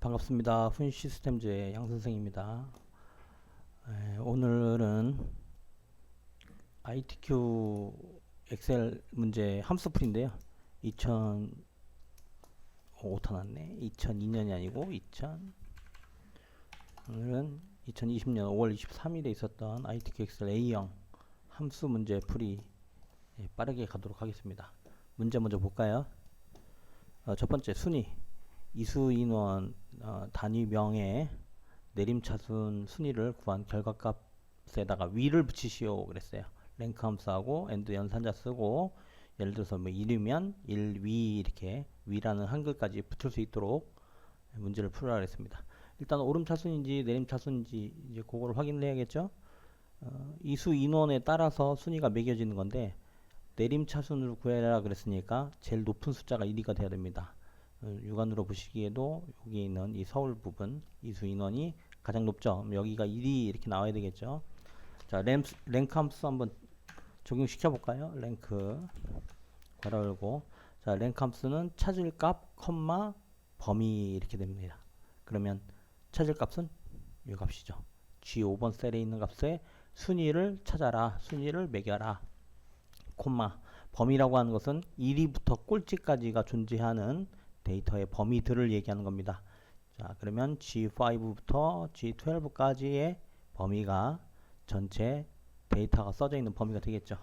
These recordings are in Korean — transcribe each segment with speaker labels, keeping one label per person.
Speaker 1: 반갑습니다. 훈 시스템즈의 양 선생입니다. 에, 오늘은 ITQ 엑셀 문제 함수풀인데요. 2000 오타 났네. 2002년이 아니고 2000 오늘은 2020년 5월 23일에 있었던 ITQ 엑셀 A형 함수 문제 풀이 예, 빠르게 가도록 하겠습니다. 문제 먼저 볼까요? 어, 첫 번째 순위 이수 인원 어, 단위명의 내림차순 순위를 구한 결과값에다가 위를 붙이시오 그랬어요. 랭크 함수하고 엔드 연산자 쓰고 예를 들어서 뭐 1이면 1위 이렇게 위라는 한글까지 붙을 수 있도록 문제를 풀으라 그랬습니다. 일단 오름차순인지 내림차순인지 이제 그거를 확인을 해야겠죠. 어, 이수 인원에 따라서 순위가 매겨지는 건데 내림차순으로 구해라 그랬으니까 제일 높은 숫자가 1위가 돼야 됩니다. 어, 육안으로 보시기에도 여기 있는 이 서울 부분 이수 인원이 가장 높죠. 여기가 1위 이렇게 나와야 되겠죠. 자, 램스, 랭크 함수 한번 적용시켜 볼까요? 랭크 괄호 열고 자, 랭크 함수는 찾을 값, 컴마, 범위 이렇게 됩니다. 그러면 찾을 값은 이 값이죠. G5번 셀에 있는 값의 순위를 찾아라. 순위를 매겨라. 콤마 범위라고 하는 것은 1위부터 꼴찌까지가 존재하는 데이터의 범위들을 얘기하는 겁니다. 자, 그러면 G5부터 G12까지의 범위가 전체 데이터가 써져 있는 범위가 되겠죠.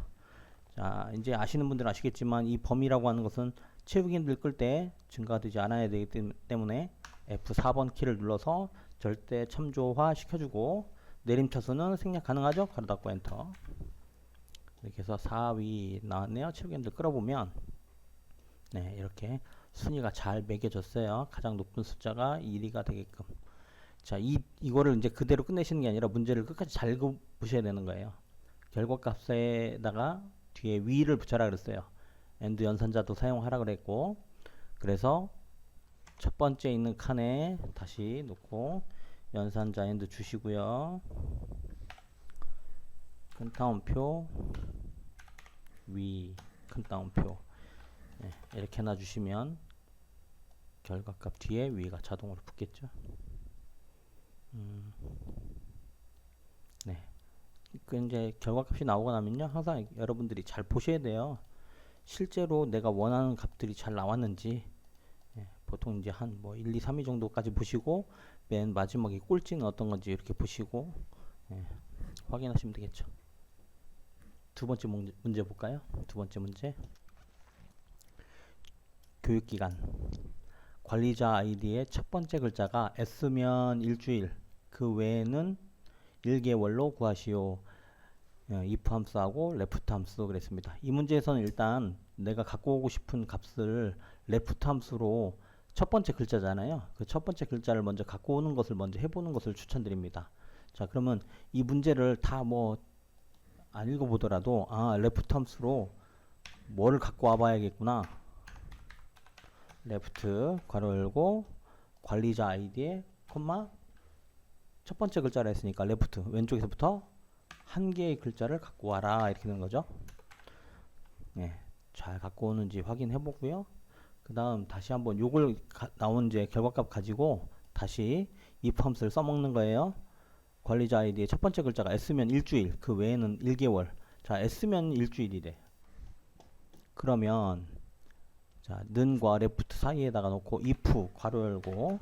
Speaker 1: 자, 이제 아시는 분들은 아시겠지만 이 범위라고 하는 것은 채우기 늙을 때 증가되지 않아야 되기 때- 때문에 F4번 키를 눌러서 절대 참조화 시켜주고 내림차수는 생략 가능하죠? 가로 닫고 엔터. 이렇게 해서 4위 나왔네요. 채우기 늘 끌어보면 네, 이렇게 순위가 잘 매겨졌어요. 가장 높은 숫자가 1위가 되게끔. 자, 이, 이거를 이제 그대로 끝내시는 게 아니라 문제를 끝까지 잘 그- 보셔야 되는 거예요. 결과 값에다가 뒤에 위를 붙여라 그랬어요. 엔드 연산자도 사용하라 그랬고, 그래서 첫 번째 있는 칸에 다시 놓고 연산자 엔드 주시고요. 큰 따옴표, 위, 큰 따옴표. 네, 이렇게 놔주시면 결과값 뒤에 위가 자동으로 붙겠죠. 음, 네. 그 이제 결과값이 나오고 나면요, 항상 여러분들이 잘 보셔야 돼요. 실제로 내가 원하는 값들이 잘 나왔는지, 예, 보통 이제 한 뭐 1, 2, 3위 정도까지 보시고, 맨 마지막에 꼴찌는 어떤 건지 이렇게 보시고, 예, 확인하시면 되겠죠. 두 번째 문제, 문제 볼까요? 두 번째 문제. 교육기간. 관리자 아이디의 첫 번째 글자가 S면 일주일 그 외에는 1개월로 구하시오. 어, if 함수하고 left 함수 그랬습니다. 이 문제에서는 일단 내가 갖고 오고 싶은 값을 left 함수로 첫 번째 글자잖아요. 그 첫 번째 글자를 먼저 갖고 오는 것을 먼저 해보는 것을 추천드립니다. 자 그러면 이 문제를 다 뭐 안 읽어보더라도 아 left 함수로 뭐를 갖고 와봐야겠구나 레프트 괄호 열고 관리자 아이디에 콤마 첫 번째 글자를 했으니까 레프트 왼쪽에서부터 한 개의 글자를 갖고 와라 이렇게 되는 거죠. 네, 잘 갖고 오는지 확인해 보고요. 그 다음 다시 한번 요걸 가, 나온 이제 결과값 가지고 다시 이 펌스를 써먹는 거예요. 관리자 아이디의 첫 번째 글자가 S면 일주일, 그 외에는 1개월. 자, S면 일주일이래. 그러면 자, 는과 레프트 사이에다가 놓고 if 괄호 열고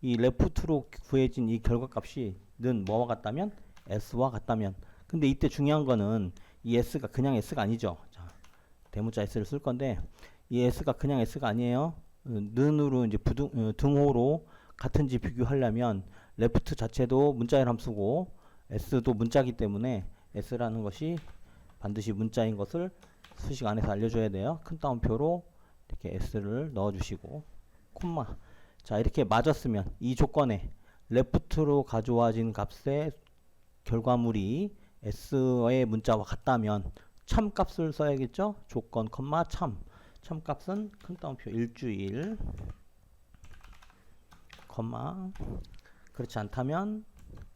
Speaker 1: 이 레프트로 구해진 이 결과값이 는 뭐와 같다면 s와 같다면 근데 이때 중요한 거는 이 s가 그냥 s가 아니죠. 자, 대문자 s를 쓸 건데 이 s가 그냥 s가 아니에요. 어, 는으로 이제 부등 어, 등호로 같은지 비교하려면 레프트 자체도 문자의 함수고 s도 문자기 때문에 s라는 것이 반드시 문자인 것을 수식 안에서 알려줘야 돼요. 큰 따옴표로 이렇게 s를 넣어주시고 콤마. 자 이렇게 맞았으면 이 조건에 레프트로 가져와진 값의 결과물이 s의 문자와 같다면 참 값을 써야겠죠? 조건 콤마 참. 참값은 큰 따옴표 일주일 콤마. 그렇지 않다면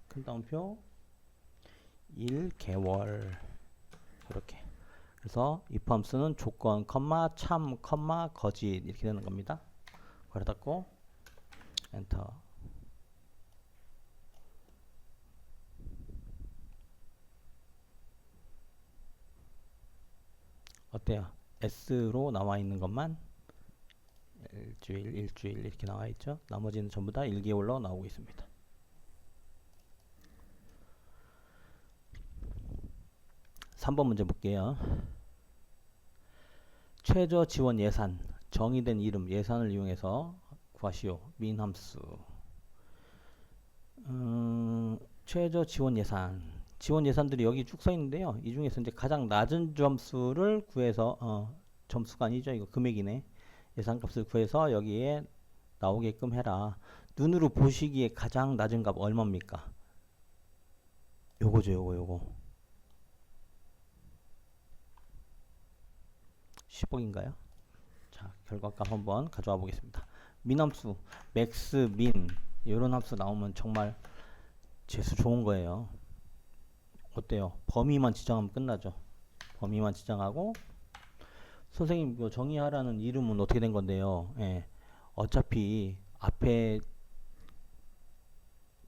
Speaker 1: 큰 따옴표 1개월. 이렇게 그래서 if 함수는 조건, 컴마, 참, 컴마, 거짓 이렇게 되는 겁니다. 괄호 닫고 엔터 어때요? S로 나와 있는 것만 일주일, 일주일 이렇게 나와 있죠. 나머지는 전부 다 1개월로 나오고 있습니다. 삼번 문제 볼게요. 최저 지원 예산, 정의된 이름, 예산을 이용해서 구하시오. 민함수. 음, 최저 지원 예산. 지원 예산들이 여기 쭉 써 있는데요. 이 중에서 이제 가장 낮은 점수를 구해서 어, 점수가 아니죠. 이거 금액이네. 예산값을 구해서 여기에 나오게끔 해라. 눈으로 보시기에 가장 낮은 값 얼마입니까? 요거죠, 요거, 요거. 10억인가요? 자, 결과값 한번 가져와 보겠습니다. 민함수, 맥스, 민 이런 함수 나오면 정말 재수 좋은 거예요. 어때요? 범위만 지정하면 끝나죠. 범위만 지정하고 선생님 이거 정의하라는 이름은 어떻게 된 건데요? 예. 어차피 앞에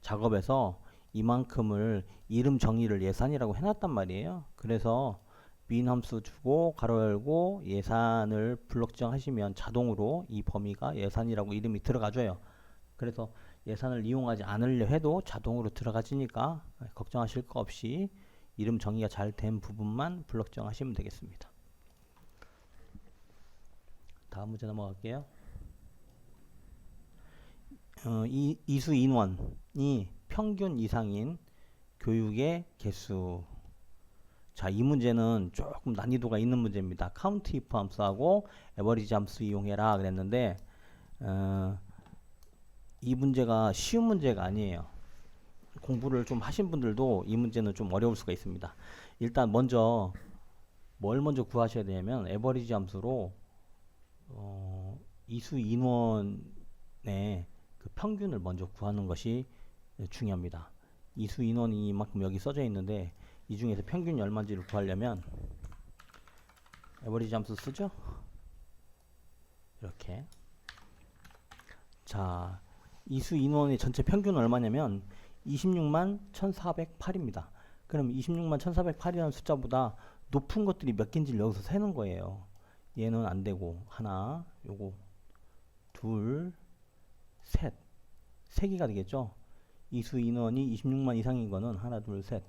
Speaker 1: 작업에서 이만큼을 이름 정의를 예산이라고 해놨단 말이에요. 그래서 민 함수 주고 가로 열고 예산을 블록 지정하시면 자동으로 이 범위가 예산이라고 이름이 들어가줘요. 그래서 예산을 이용하지 않으려 해도 자동으로 들어가지니까 걱정하실 거 없이 이름 정의가 잘 된 부분만 블록 지정하시면 되겠습니다. 다음 문제 넘어갈게요. 어, 이, 이수 인원이 평균 이상인 교육의 개수. 자, 이 문제는 조금 난이도가 있는 문제입니다. 카운트 if 함수하고 에버리지 함수 이용해라 그랬는데 어, 이 문제가 쉬운 문제가 아니에요. 공부를 좀 하신 분들도 이 문제는 좀 어려울 수가 있습니다. 일단 먼저 뭘 먼저 구하셔야 되냐면 에버리지 함수로 어, 이수 인원의 그 평균을 먼저 구하는 것이 중요합니다. 이수 인원이 이만큼 여기 써져 있는데 이 중에서 평균이 얼마인지를 구하려면 에버리지 함수 쓰죠? 이렇게 자 이수 인원의 전체 평균은 얼마냐면 26만 1408입니다. 그럼 26만 1408이라는 숫자보다 높은 것들이 몇 개인지를 여기서 세는 거예요. 얘는 안 되고 하나, 요거 둘, 셋, 세 개가 되겠죠. 이수 인원이 26만 이상인 거는 하나, 둘, 셋,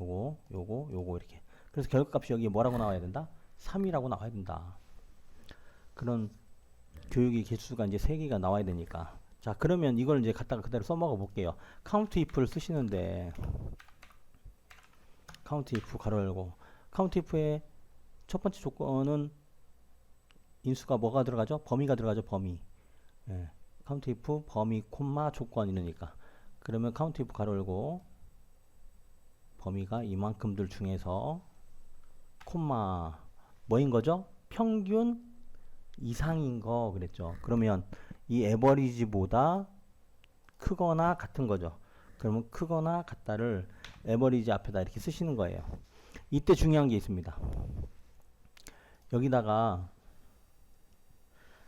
Speaker 1: 요거, 요거, 요거 이렇게. 그래서 결과값이 여기에 뭐라고 나와야 된다? 3이라고 나와야 된다. 그런 교육의 개수가 이제 세 개가 나와야 되니까. 자, 그러면 이걸 이제 갖다가 그대로 써먹어 볼게요. 카운트 if를 쓰시는데 카운트 if 가로 열고 카운트 if의 첫 번째 조건은 인수가 뭐가 들어가죠? 범위가 들어가죠. 범위. 예. 카운트 if 범위 콤마 조건 이러니까. 그러면 카운트 if 가로 열고 범위가 이만큼들 중에서 콤마 뭐인 거죠? 평균 이상인 거 그랬죠. 그러면 이 에버리지보다 크거나 같은 거죠. 그러면 크거나 같다를 에버리지 앞에다 이렇게 쓰시는 거예요. 이때 중요한 게 있습니다. 여기다가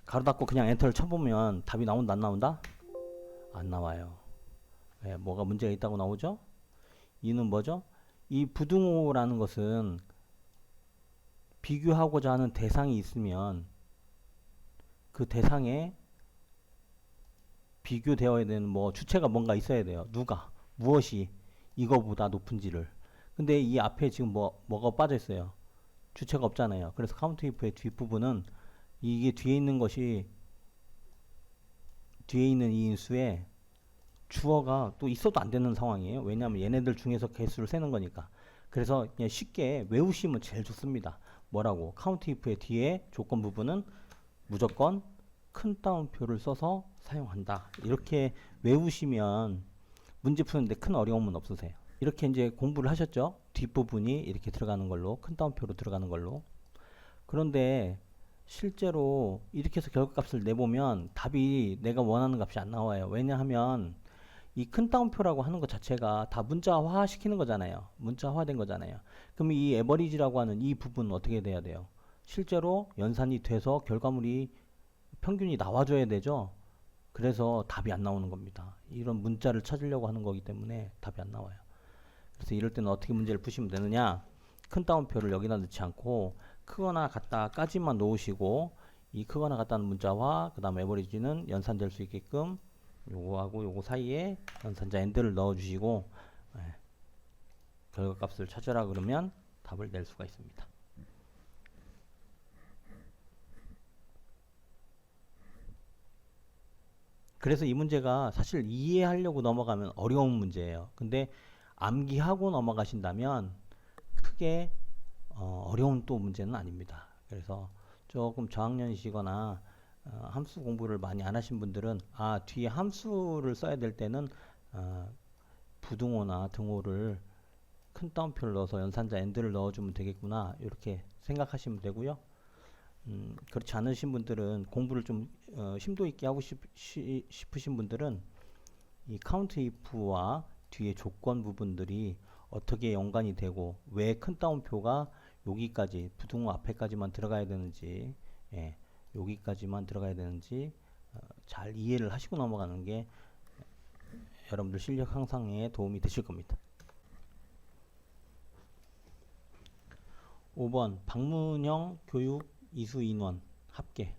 Speaker 1: 가로 닫고 그냥 엔터를 쳐보면 답이 나온다 안 나온다? 안 나와요. 왜, 뭐가 문제가 있다고 나오죠? 이는 뭐죠? 이 부등호라는 것은 비교하고자 하는 대상이 있으면 그 대상에 비교되어야 되는 뭐 주체가 뭔가 있어야 돼요. 누가 무엇이 이거보다 높은지를. 근데 이 앞에 지금 뭐 뭐가 빠져 있어요. 주체가 없잖아요. 그래서 카운트 if의 뒷부분은 이게 뒤에 있는 것이 뒤에 있는 이 인수에 주어가 또 있어도 안 되는 상황이에요. 왜냐하면 얘네들 중에서 개수를 세는 거니까. 그래서 그냥 쉽게 외우시면 제일 좋습니다. 뭐라고? 카운트 if의 뒤에 조건 부분은 무조건 큰 따옴표를 써서 사용한다. 이렇게 외우시면 문제 푸는데 큰 어려움은 없으세요. 이렇게 이제 공부를 하셨죠? 뒷부분이 이렇게 들어가는 걸로 큰 따옴표로 들어가는 걸로. 그런데 실제로 이렇게 해서 결과값을 내보면 답이 내가 원하는 값이 안 나와요. 왜냐하면 이 큰 따옴표라고 하는 것 자체가 다 문자화 시키는 거잖아요. 문자화된 거잖아요. 그럼 이 에버리지라고 하는 이 부분은 어떻게 돼야 돼요? 실제로 연산이 돼서 결과물이 평균이 나와줘야 되죠. 그래서 답이 안 나오는 겁니다. 이런 문자를 찾으려고 하는 거기 때문에 답이 안 나와요. 그래서 이럴 때는 어떻게 문제를 푸시면 되느냐? 큰 따옴표를 여기다 넣지 않고 크거나 같다까지만 놓으시고 이 크거나 같다는 문자와 그 다음 에버리지는 연산될 수 있게끔 요거하고 요거 사이에 연산자 엔드를 넣어주시고 예, 결과값을 찾으라 그러면 답을 낼 수가 있습니다. 그래서 이 문제가 사실 이해하려고 넘어가면 어려운 문제예요. 근데 암기하고 넘어가신다면 크게 어, 어려운 또 문제는 아닙니다. 그래서 조금 저학년이시거나 어, 함수 공부를 많이 안 하신 분들은 아 뒤에 함수를 써야 될 때는 어, 부등호나 등호를 큰 따옴표를 넣어서 연산자 엔드를 넣어주면 되겠구나 이렇게 생각하시면 되고요. 음, 그렇지 않으신 분들은 공부를 좀 어, 심도 있게 하고 싶, 시, 싶으신 분들은 이 카운트 if와 뒤에 조건 부분들이 어떻게 연관이 되고 왜 큰 따옴표가 여기까지 부등호 앞에까지만 들어가야 되는지 예, 여기까지만 들어가야 되는지 어, 잘 이해를 하시고 넘어가는 게 여러분들 실력 향상에 도움이 되실 겁니다. 5번 방문형 교육 이수 인원 합계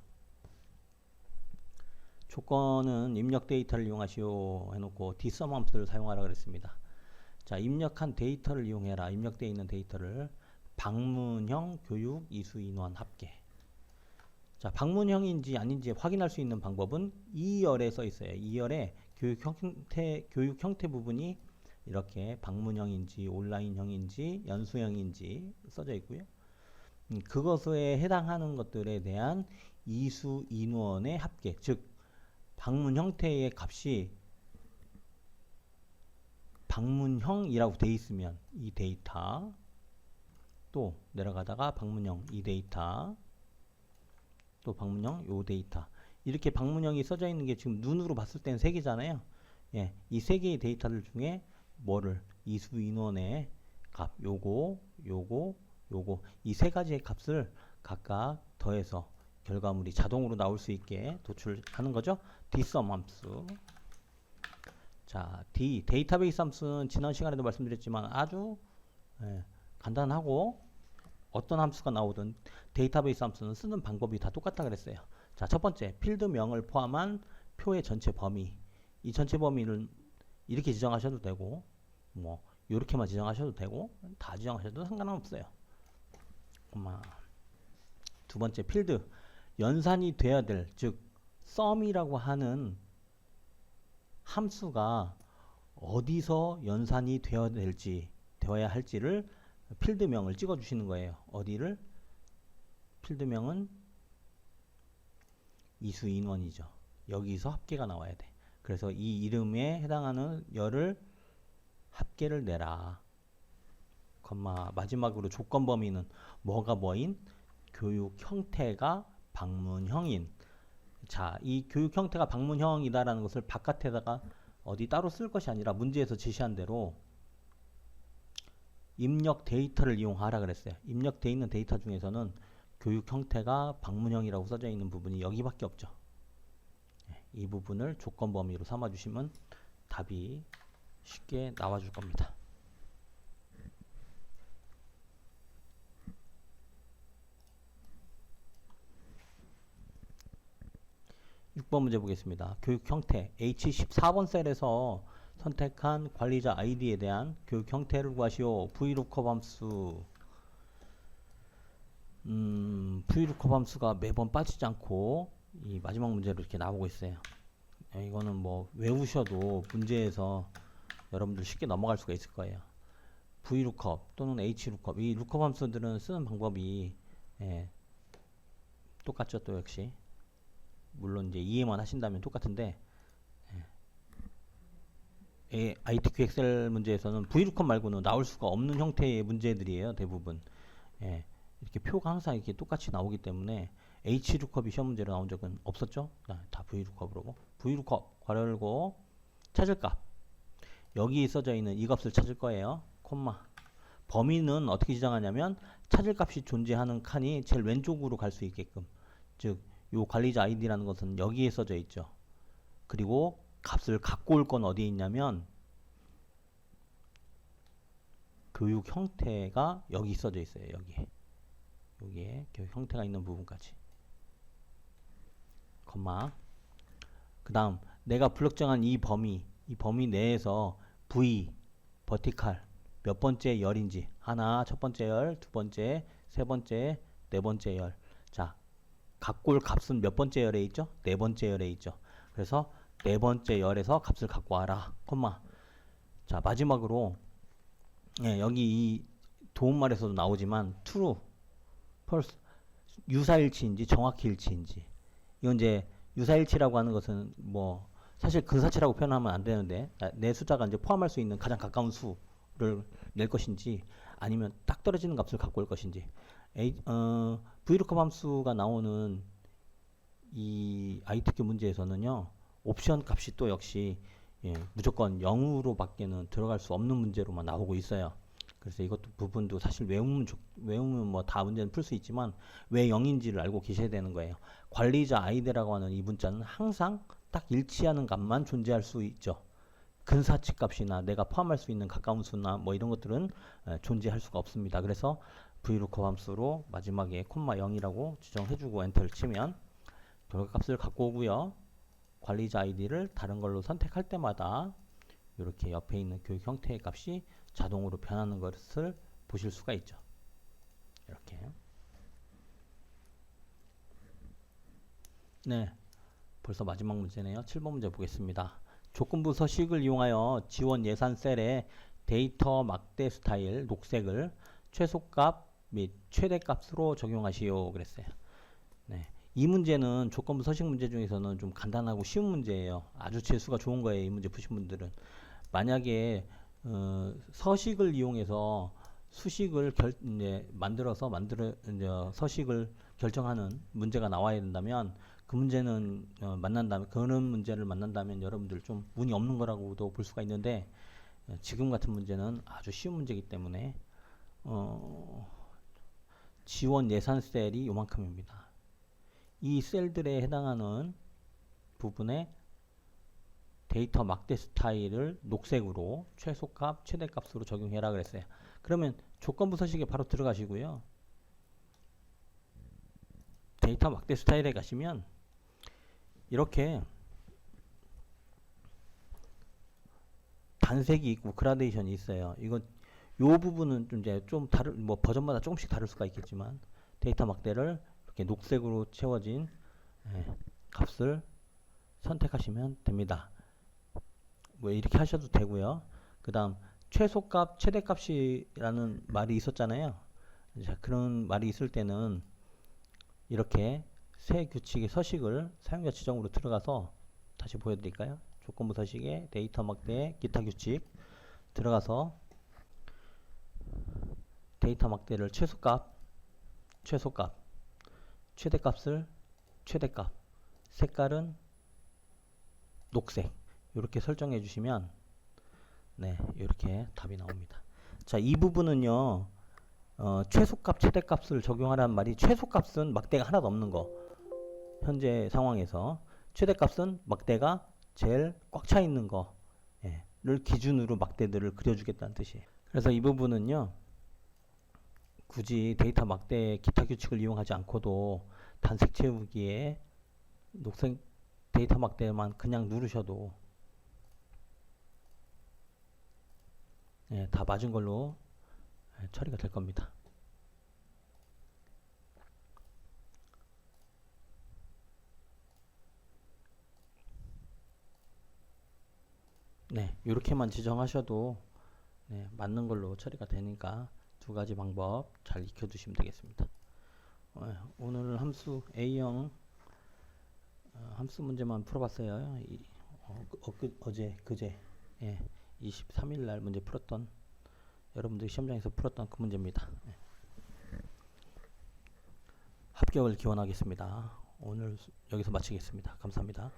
Speaker 1: 조건은 입력 데이터를 이용하시오 해놓고 함수를 사용하라 그랬습니다. 자 입력한 데이터를 이용해라 입력되어 있는 데이터를 방문형 교육 이수 인원 합계 자 방문형인지 아닌지 확인할 수 있는 방법은 2열에 써 있어요. 2열에 교육 형태 교육 형태 부분이 이렇게 방문형인지 온라인형인지 연수형인지 써져 있고요. 음, 그것에 해당하는 것들에 대한 이수 인원의 합계, 즉 방문 형태의 값이 방문형이라고 돼 있으면 이 데이터 또 내려가다가 방문형 이 데이터 또 방문형 요 데이터 이렇게 방문형이 써져 있는 게 지금 눈으로 봤을 때는 세 개잖아요. 예, 이 세 개의 데이터들 중에 뭐를 이수 인원의 값 요거 요거 요거 이 세 가지의 값을 각각 더해서 결과물이 자동으로 나올 수 있게 도출하는 거죠. dsum 함수. 자, D 데이터베이스 함수는 지난 시간에도 말씀드렸지만 아주 예, 간단하고 어떤 함수가 나오든 데이터베이스 함수는 쓰는 방법이 다 똑같다 그랬어요. 자, 첫 번째 필드명을 포함한 표의 전체 범위. 이 전체 범위를 이렇게 지정하셔도 되고 뭐 이렇게만 지정하셔도 되고 다 지정하셔도 상관은 없어요. 엄마. 두 번째 필드 연산이 돼야 될 즉 썸이라고 하는 함수가 어디서 연산이 되어야 될지 되어야 할지를 필드명을 찍어 주시는 거예요. 어디를 필드명은 이수 인원이죠. 여기서 합계가 나와야 돼. 그래서 이 이름에 해당하는 열을 합계를 내라. 컴마 마지막으로 조건 범위는 뭐가 뭐인 교육 형태가 방문형인 자, 이 교육 형태가 방문형이다라는 것을 바깥에다가 어디 따로 쓸 것이 아니라 문제에서 제시한 대로 입력 데이터를 이용하라 그랬어요. 입력돼 있는 데이터 중에서는 교육 형태가 방문형이라고 써져 있는 부분이 여기밖에 없죠. 예, 이 부분을 조건 범위로 삼아 주시면 답이 쉽게 나와 줄 겁니다. 6번 문제 보겠습니다. 교육 형태 H14번 셀에서 선택한 관리자 아이디에 대한 교육 형태를 구하시오. VLOOKUP 함수 음, VLOOKUP 함수가 매번 빠지지 않고 이 마지막 문제로 이렇게 나오고 있어요. 예, 이거는 뭐 외우셔도 문제에서 여러분들 쉽게 넘어갈 수가 있을 거예요. VLOOKUP 또는 HLOOKUP 이 lookup 함수들은 쓰는 방법이 예, 똑같죠 또 역시 물론 이제 이해만 하신다면 똑같은데 예, ITQ 엑셀 문제에서는 VLOOKUP 말고는 나올 수가 없는 형태의 문제들이에요 대부분. 예, 이렇게 표가 항상 이렇게 똑같이 나오기 때문에 HLOOKUP이 시험 문제로 나온 적은 없었죠? 아, 다 VLOOKUP으로. VLOOKUP 괄호 열고 찾을 값 여기 써져 있는 이 값을 찾을 거예요. 콤마. 범위는 어떻게 지정하냐면 찾을 값이 존재하는 칸이 제일 왼쪽으로 갈 수 있게끔. 즉 요 관리자 아이디라는 것은 여기에 써져 있죠. 그리고 값을 갖고 올 건 어디에 있냐면 교육 형태가 여기 써져 있어요. 여기 여기에 교육 형태가 있는 부분까지. 콤마. 그 다음 내가 불특정한 이 범위 이 범위 내에서 v 버티칼 몇 번째 열인지. 하나 첫 번째 열 두 번째 세 번째 네 번째 열 자 각골 값은 몇 번째 열에 있죠? 네 번째 열에 있죠. 그래서 네 번째 열에서 값을 갖고 와라 콤마. 자 마지막으로 예, 여기 이 도움말에서도 나오지만 true, false 유사일치인지 정확히 일치인지. 이건 이제 유사일치라고 하는 것은 뭐 사실 근사치라고 표현하면 안 되는데 아, 내 숫자가 이제 포함할 수 있는 가장 가까운 수를 낼 것인지 아니면 딱 떨어지는 값을 갖고 올 것인지. A, 어, VLOOKUP 함수가 나오는 이 ITQ 문제에서는요 옵션 값이 또 역시 예, 무조건 0으로 밖에는 들어갈 수 없는 문제로만 나오고 있어요. 그래서 이것도 부분도 사실 외우면 좋- 외우면 뭐 다 문제는 풀 수 있지만 왜 0인지를 알고 계셔야 되는 거예요. 관리자 아이디라고 하는 이 문자는 항상 딱 일치하는 값만 존재할 수 있죠. 근사치 값이나 내가 포함할 수 있는 가까운 수나 뭐 이런 것들은 에, 존재할 수가 없습니다. 그래서 VLOOKUP 함수로 마지막에 콤마 0이라고 지정해주고 엔터를 치면 결과값을 갖고 오고요. 관리자 아이디를 다른 걸로 선택할 때마다 이렇게 옆에 있는 교육 형태의 값이 자동으로 변하는 것을 보실 수가 있죠. 이렇게. 네. 벌써 마지막 문제네요. 7번 문제 보겠습니다. 조건부 서식을 이용하여 지원 예산 셀에 데이터 막대 스타일 녹색을 최소값 및 최대값으로 적용하시오 그랬어요. 네. 이 문제는 조건부 서식 문제 중에서는 좀 간단하고 쉬운 문제예요. 아주 재수가 좋은 거예요. 이 문제 푸신 분들은. 만약에 어, 서식을 이용해서 수식을 결, 이제 만들어서 만들어 이제 서식을 결정하는 문제가 나와야 된다면 그 문제는 어, 만난다면 그런 문제를 만난다면 여러분들 좀 운이 없는 거라고도 볼 수가 있는데 어, 지금 같은 문제는 아주 쉬운 문제이기 때문에 어, 지원 예산 셀이 요만큼입니다. 이 셀들에 해당하는 부분에 데이터 막대 스타일을 녹색으로 최소값, 최대값으로 적용해라 그랬어요. 그러면 조건부 서식에 바로 들어가시고요. 데이터 막대 스타일에 가시면 이렇게 단색이 있고 그라데이션이 있어요. 이거 요 부분은 좀 이제 좀 다를 뭐 버전마다 조금씩 다를 수가 있겠지만 데이터 막대를 녹색으로 채워진 예, 값을 선택하시면 됩니다. 뭐 이렇게 하셔도 되고요. 그 다음 최소값, 최대값이라는 말이 있었잖아요. 자, 그런 말이 있을 때는 이렇게 새 규칙의 서식을 사용자 지정으로 들어가서 다시 보여드릴까요? 조건부 서식에 데이터 막대 기타 규칙 들어가서 데이터 막대를 최소값, 최소값, 최대값을 최대값, 색깔은 녹색 이렇게 설정해 주시면 네 이렇게 답이 나옵니다. 자 이 부분은요 어, 최소값 최대값을 적용하라는 말이 최소값은 막대가 하나도 없는 거 현재 상황에서 최대값은 막대가 제일 꽉 차 있는 거를 기준으로 막대들을 그려주겠다는 뜻이에요. 그래서 이 부분은요 굳이 데이터 막대 기타 규칙을 이용하지 않고도 단색 채우기에 녹색 데이터 막대만 그냥 누르셔도 예, 다 맞은 걸로 예, 처리가 될 겁니다. 네, 이렇게만 지정하셔도 네, 맞는 걸로 처리가 되니까 두 가지 방법 잘 익혀두시면 되겠습니다. 어, 오늘 함수 A형 어, 함수 문제만 풀어봤어요. 이, 어, 그, 어, 그, 어제 그제 예, 23일 날 문제 풀었던 여러분들이 시험장에서 풀었던 그 문제입니다. 예. 합격을 기원하겠습니다. 오늘 수- 여기서 마치겠습니다. 감사합니다.